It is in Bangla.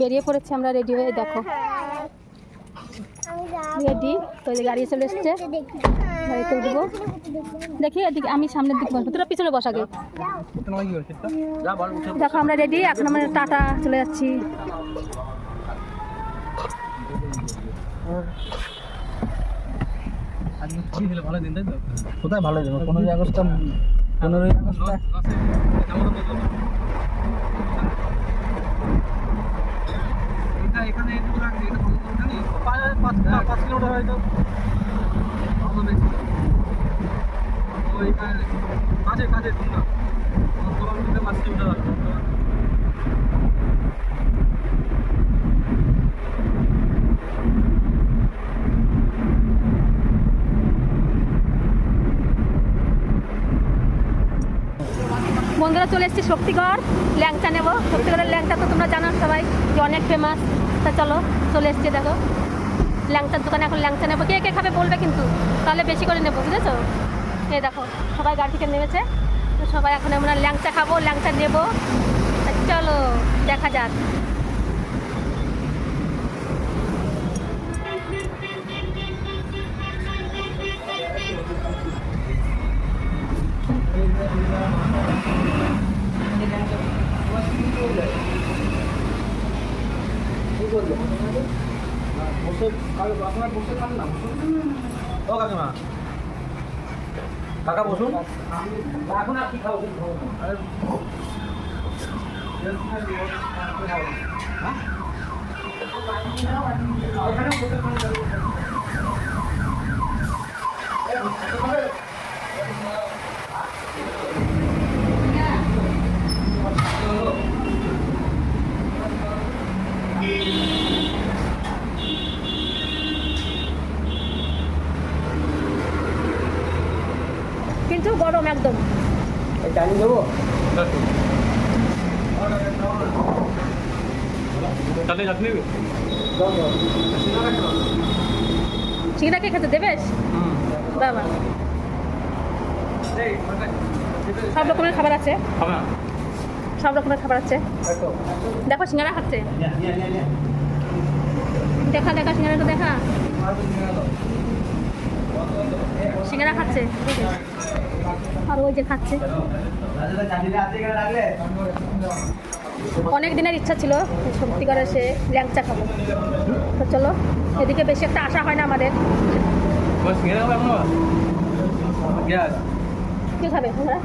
বেরিয়ে পড়েছি আমরা রেডি হয়ে, দেখো। রেডি, তো গাড়ি চলে এসছে। দেখি এদিকে আমি সামনের দিকে বসবো। তোরা পিছনে বস আগে। দেখো, আমরা রেডি, এখন আমরা টাটা চলে যাচ্ছি। কোথায় ভালো যাবে পনেরোই আগস্টটা? পনেরোই আগস্টটা এখানে একটু রাখবি এটা বন্ধ করে জানি বন্ধুরা চলে এসেছি শক্তিগড়, ল্যাংচা নেব। শক্তিগড়ের ল্যাংচা তো তোমরা জানো সবাই, যে অনেক ফেমাস তা চলো, চলে এসেছি, দেখো। ল্যাংচার দোকানে এখন ল্যাংচা নেব। কে কে খাবে বলবে কিন্তু। তাহলে বেশি করে নেব, বুঝেছ? এই দেখো, সবাই গাড়ি থেকে নেমেছে। তো সবাই এখন আমরা ল্যাংচা খাব, ল্যাংচা নেব। চলো, দেখা যাক। বসে আপনারা বসে খান না? ও কাকিমা। কাকা বসুন। এখন আর কি খাব? আরে কিন্তু গরম একদম। জানি দেবো তাহলে কে খেতে দেবেশ বাবা। সব রকমের খাবার আছে। সব রকমের খাবার আছে। দেখো সিঙ্গারা খাচ্ছে। দেখা দেখা, সিঙ্গারাটা দেখা। সিঙ্গারা খাচ্ছে? আর ওই যে খাচ্ছে। অনেক দিনের ইচ্ছা ছিল সত্যিকারে সে ল্যাংচা খাব। তো চলো এদিকে বেশি একটা আশা হয় না আমাদের। বস গেলে হবে এখনও? গ্যাস। কি খাবে? তোমরা